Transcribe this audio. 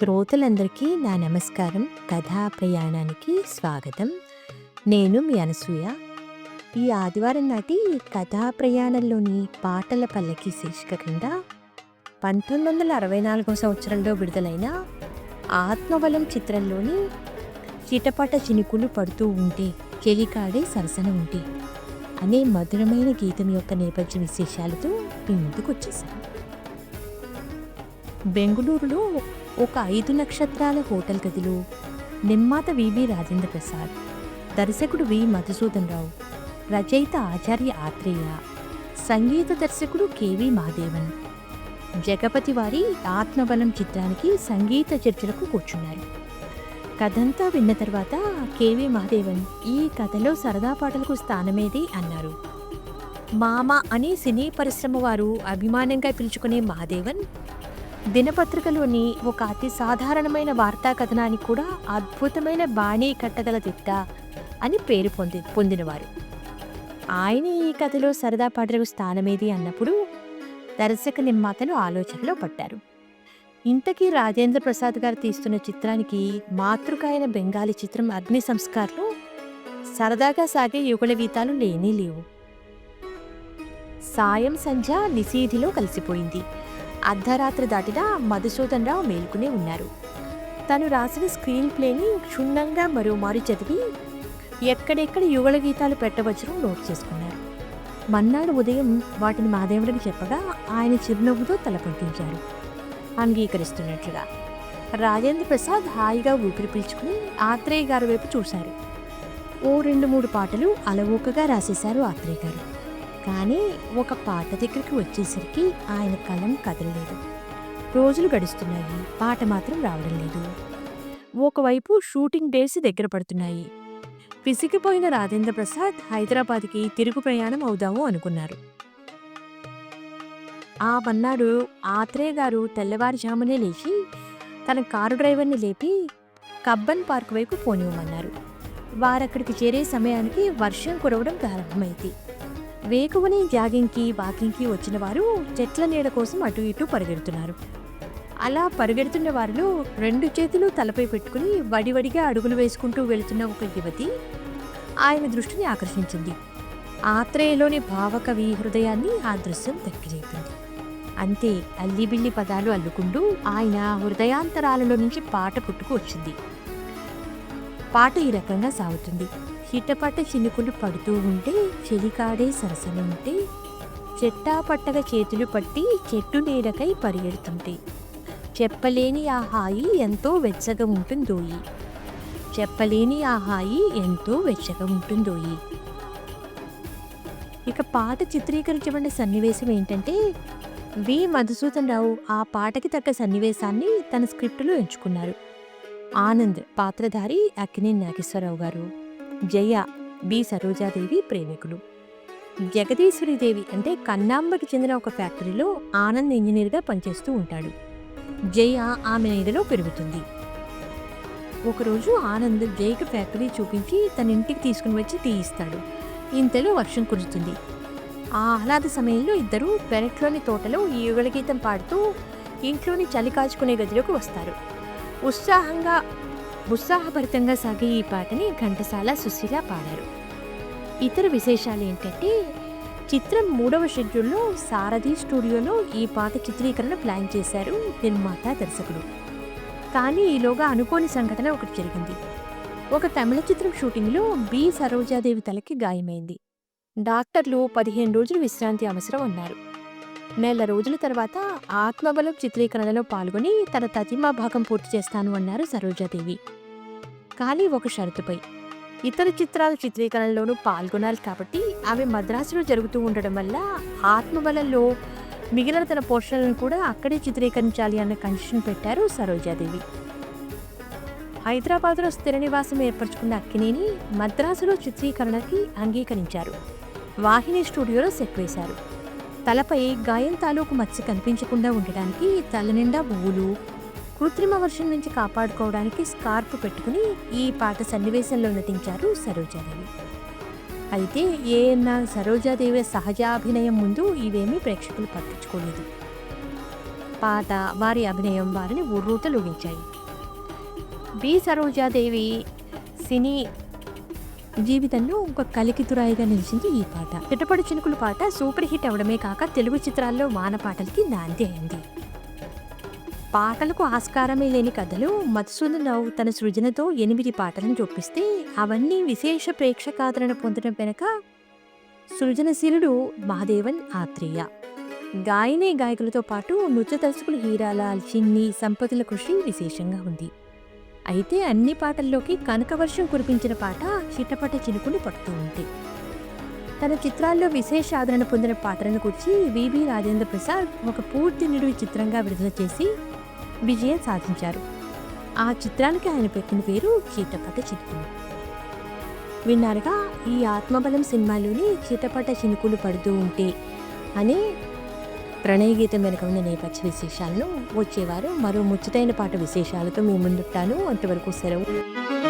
శ్రోతలందరికీ నా నమస్కారం. కథా ప్రయాణానికి స్వాగతం. నేను మీ అనసూయ. ఈ ఆదివారం నాటి కథా ప్రయాణంలోని పాటల పల్లకి శీర్షిక కింద పంతొమ్మిది వందల అరవై నాలుగో సంవత్సరంలో విడుదలైన ఆత్మబలం చిత్రంలోని చిటపట చినుకులు పడుతూ ఉంటే చెలికాడే సరసన ఉంటే అనే మధురమైన గీతం యొక్క నేపథ్య విశేషాలతో మీ ముందుకు వచ్చేసాను బెంగుళూరులో ఒక ఐదు నక్షత్రాల హోటల్ గదిలో నిర్మాత వివి రాజేంద్ర ప్రసాద్ దర్శకుడు వి. మధుసూదన్ రావు రచయిత ఆచార్య ఆత్రేయ సంగీత దర్శకుడు కెవి మహాదేవన్ జగపతి వారి ఆత్మబలం చిత్రానికి సంగీత చర్చలకు కూర్చున్నారు. కథంతా విన్న తర్వాత కెవి మహాదేవన్ ఈ కథలో సరదా పాటలకు స్థానమేది అన్నారు. మామ అనే సినీ పరిశ్రమ వారు అభిమానంగా పిలుచుకునే మహాదేవన్ దినపత్రికలోని ఒక అతి సాధారణమైన వార్తా కథనాన్ని కూడా అద్భుతమైన బాణీ కట్టగల దిట్ట అని పేరు పొంది పొందినవారు. ఆయన ఈ కథలో సరదా పాటలకు స్థానమేది అన్నప్పుడు దర్శక నిర్మాతలు ఆలోచనలో పడ్డారు. ఇంతకీ రాజేంద్ర ప్రసాద్ గారు తీస్తున్న చిత్రానికి మాతృకాయన బెంగాలీ చిత్రం అగ్ని సంస్కార్లో సరదాగా సాగే యుగళ గీతాలు లేనే లేవు. సాయం సంధ్య నిసీధిలో కలిసిపోయింది. అర్ధరాత్రి దాటినా మధుసూదన్ రావు మేలుకునే ఉన్నారు. తను రాసిన స్క్రీన్ ప్లేని క్షుణ్ణంగా మరోమారు చదివి ఎక్కడెక్కడ యుగళ గీతాలు పెట్టవచ్చునో నోట్ చేసుకున్నారు. మన్నాడు ఉదయం వాటిని మాదేవుడికి చెప్పగా ఆయన చిరునవ్వుతో తలపంపించారు అంగీకరిస్తున్నట్లుగా. రాజేంద్ర ప్రసాద్ హాయిగా ఊపిరి పీల్చుకుని ఆత్రేయ గారి వైపు చూశారు. ఓ రెండు మూడు పాటలు అలవోకగా రాసేశారు ఆత్రేయ గారు. కానీ ఒక పాట దగ్గరికి వచ్చేసరికి ఆయన కలం కదలలేదు. రోజులు గడుస్తున్నాయి. పాట మాత్రం రావడం లేదు. ఒకవైపు షూటింగ్ డేస్ దగ్గర పడుతున్నాయి. విసిగిపోయిన రాజేంద్ర ప్రసాద్ హైదరాబాద్కి తిరుగు ప్రయాణం అవుదాము అనుకున్నారు. ఆ మన్నాడు ఆత్రేయ గారు తెల్లవారుజామునే లేచి తన కారు డ్రైవర్ని లేపి కబ్బన్ పార్క్ వైపు పోనివ్వమన్నారు. వారక్కడికి చేరే సమయానికి వర్షం కురవడం ప్రారంభమైంది. వేకువని జాగింగ్కి వాకింగ్కి వచ్చిన వారు చెట్ల నీడ కోసం అటు ఇటు పరిగెడుతున్నారు. అలా పరిగెడుతున్న వారిలో రెండు చేతులు తలపై పెట్టుకుని వడివడిగా అడుగులు వేసుకుంటూ వెళుతున్న ఒక యువతి ఆయన దృష్టిని ఆకర్షించింది. ఆత్రేయలోని భావకవి హృదయాన్ని ఆ దృశ్యం దక్కిరేపింది అంతే అల్లిబిల్లి పదాలు అల్లుకుంటూ ఆయన హృదయాంతరాలలో నుంచి పాట పుట్టుకు వచ్చింది. పాట ఈ రకంగా సాగుతుంది. చిట్టపట్ట చినుకులు పడుతూ ఉంటే చెలికాడే సరసన ఉంటే చెట్టా పట్టగా చేతులు పట్టి చెట్టు నీడకై పరిగెడుతుంటే. చెప్పలేని ఆ హాయి ఎంతో వెచ్చగా ఉంటుందోయి చెప్పలేని ఆ హాయి ఎంతో వెచ్చగా ఉంటుందోయి ఇక పాట చిత్రీకరించబడిన సన్నివేశం ఏంటంటే వి. మధుసూదన్ రావు ఆ పాటకి తగ్గ సన్నివేశాన్ని తన స్క్రిప్టులో ఎంచుకున్నారు. ఆనంద్ పాత్రధారి అక్కినే నాగేశ్వరరావు గారు జయ బి. సరోజాదేవి ప్రేమికులు. జగదీశ్వరిదేవి అంటే కన్నాంబకి చెందిన ఒక ఫ్యాక్టరీలో ఆనంద్ ఇంజనీర్గా పనిచేస్తూ ఉంటాడు. జయ ఆమె నీడలో పెరుగుతుంది. ఒకరోజు ఆనంద్ జయకి ఫ్యాక్టరీ చూపించి తన ఇంటికి తీసుకుని వచ్చి తీయిస్తాడు ఇంతలో వర్షం కురుస్తుంది. ఆ ఆహ్లాద సమయంలో ఇద్దరు పెరట్లోని తోటలో ఈ యుగళ గీతం పాడుతూ ఇంట్లోని చలి కాచుకునే గదిలోకి వస్తారు. ఉత్సాహంగా ఉత్సాహభరితంగా సాగే ఈ పాటని ఘంటసాల సుశీల పాడారు. ఇతర విశేషాలు ఏంటంటే చిత్రం మూడవ షెడ్యూల్లో సారథి స్టూడియోలో ఈ పాట చిత్రీకరణ ప్లాన్ చేశారు నిర్మాత దర్శకుడు. కానీ ఈలోగా అనుకోని సంఘటన ఒకటి జరిగింది. ఒక తమిళ చిత్రం షూటింగ్లో బి. సరోజాదేవి తలకి గాయమైంది. డాక్టర్లు పదిహేను రోజులు విశ్రాంతి అవసరం అన్నారు. నెల రోజుల తర్వాత ఆత్మబలం చిత్రీకరణలో పాల్గొని తన తతిమా భాగం పూర్తి చేస్తాను అన్నారు సరోజాదేవి. కానీ ఒక షరతుపై. ఇతర చిత్రాల చిత్రీకరణలోనూ పాల్గొనాలి కాబట్టి ఆమె మద్రాసులో జరుగుతూ ఉండడం వల్ల ఆత్మబలంలో మిగిలిన తన పోషణలను కూడా అక్కడే చిత్రీకరించాలి అన్న కండిషన్ పెట్టారు సరోజాదేవి. హైదరాబాద్లో స్థిర నివాసం ఏర్పరచుకున్న అక్కినేని మద్రాసులో చిత్రీకరణకి అంగీకరించారు. వాహిని స్టూడియోలో సెట్ వేశారు. తలపై గాయం తాలూకు మచ్చ కనిపించకుండా ఉండడానికి తల నిండా పువ్వులు కృత్రిమ వర్షం నుంచి కాపాడుకోవడానికి స్కార్ప్ పెట్టుకుని ఈ పాట సన్నివేశంలో నటించారు సరోజాదేవి అయితే ఏఎన్ఆర్ సరోజాదేవి సహజాభినయం ముందు ఇవేమీ ప్రేక్షకులు పట్టించుకోలేదు. పాట వారి అభినయం వారిని ఉర్రూతలూగించాయి. బి. సరోజాదేవి సినీ జీవితంలో ఒక కలికితురాయిగా నిలిచింది ఈ పాట. చిట్టపడి చినుకులు పాట సూపర్ హిట్ అవడమే కాక తెలుగు చిత్రాల్లో వాన పాటలకి నాంది అయింది. పాటలకు ఆస్కారమే లేని కథలు మధుసూదన్ రావు తన సృజనతో ఎనిమిది పాటలను చూపిస్తే అవన్నీ విశేష ప్రేక్షకాదరణ పొందడం వెనక సృజనశీలుడు మహాదేవన్ ఆత్రేయ. గాయనే గాయకులతో పాటు నృత్య దర్శకులు హీరాలాల్ చిన్ని సంపతుల కృషి విశేషంగా ఉంది. అయితే అన్ని పాటల్లోకి కనకవర్షం కురిపించిన పాట చిట్టపట చినుకులు పడుతూ ఉంటాయి తన చిత్రాల్లో విశేష ఆదరణ పొందిన పాటలను గురించి విబి రాజేంద్ర ప్రసాద్ ఒక పూర్తి నిడివి చిత్రంగా విడుదల చేసి విజయం సాధించారు. ఆ చిత్రానికి ఆయన పెట్టిన పేరు చీటపట చినుకులు. విన్నారుగా ఈ ఆత్మబలం సినిమాలోని చీటపట చినుకులు పడుతూ ఉంటే అనే ప్రణయ గీతం వెనుక ఉన్న నేపథ్య విశేషాలను వచ్చేవారు. మరో ముచ్చటైన పాట విశేషాలతో మీ ముందుంటాను. అంతవరకు సెలవు.